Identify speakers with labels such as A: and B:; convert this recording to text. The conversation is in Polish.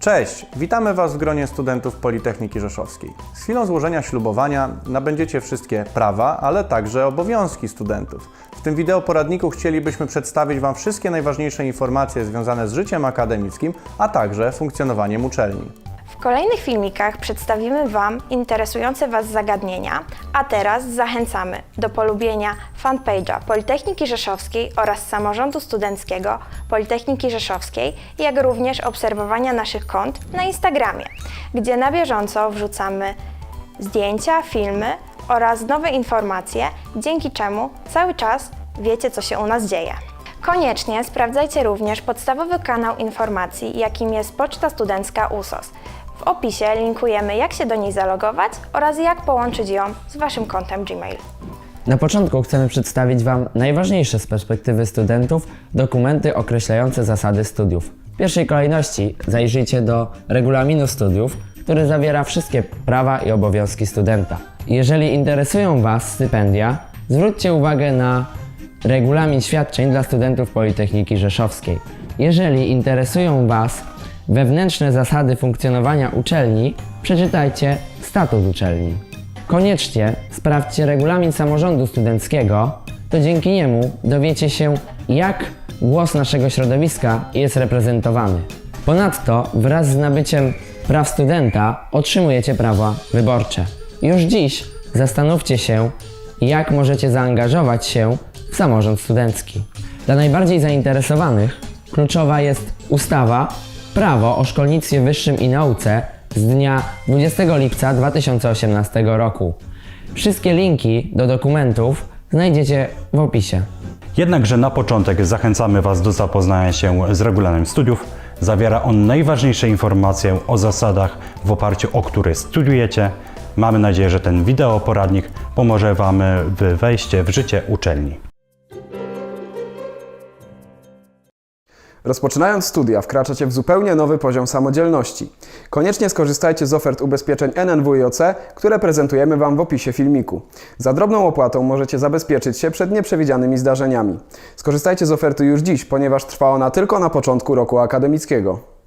A: Cześć, witamy Was w gronie studentów Politechniki Rzeszowskiej. Z chwilą złożenia ślubowania nabędziecie wszystkie prawa, ale także obowiązki studentów. W tym wideo poradniku chcielibyśmy przedstawić Wam wszystkie najważniejsze informacje związane z życiem akademickim, a także funkcjonowaniem uczelni.
B: W kolejnych filmikach przedstawimy Wam interesujące Was zagadnienia, a teraz zachęcamy do polubienia fanpage'a Politechniki Rzeszowskiej oraz Samorządu Studenckiego Politechniki Rzeszowskiej, jak również obserwowania naszych kont na Instagramie, gdzie na bieżąco wrzucamy zdjęcia, filmy oraz nowe informacje, dzięki czemu cały czas wiecie, co się u nas dzieje. Koniecznie sprawdzajcie również podstawowy kanał informacji, jakim jest Poczta Studencka USOS. W opisie linkujemy, jak się do niej zalogować oraz jak połączyć ją z Waszym kontem Gmail.
C: Na początku chcemy przedstawić Wam najważniejsze z perspektywy studentów dokumenty określające zasady studiów. W pierwszej kolejności zajrzyjcie do regulaminu studiów, który zawiera wszystkie prawa i obowiązki studenta. Jeżeli interesują Was stypendia, zwróćcie uwagę na regulamin świadczeń dla studentów Politechniki Rzeszowskiej. Jeżeli interesują Was wewnętrzne zasady funkcjonowania uczelni, przeczytajcie statut uczelni. Koniecznie sprawdźcie regulamin samorządu studenckiego, to dzięki niemu dowiecie się, jak głos naszego środowiska jest reprezentowany. Ponadto, wraz z nabyciem praw studenta, otrzymujecie prawa wyborcze. Już dziś zastanówcie się, jak możecie zaangażować się w samorząd studencki. Dla najbardziej zainteresowanych kluczowa jest ustawa Prawo o szkolnictwie wyższym i nauce z dnia 20 lipca 2018 roku. Wszystkie linki do dokumentów znajdziecie w opisie.
D: Jednakże na początek zachęcamy Was do zapoznania się z regulaminem studiów. Zawiera on najważniejsze informacje o zasadach, w oparciu o które studiujecie. Mamy nadzieję, że ten wideoporadnik pomoże Wam w wejście w życie uczelni.
E: Rozpoczynając studia, wkraczacie w zupełnie nowy poziom samodzielności. Koniecznie skorzystajcie z ofert ubezpieczeń NNWIOC, które prezentujemy Wam w opisie filmiku. Za drobną opłatą możecie zabezpieczyć się przed nieprzewidzianymi zdarzeniami. Skorzystajcie z oferty już dziś, ponieważ trwa ona tylko na początku roku akademickiego.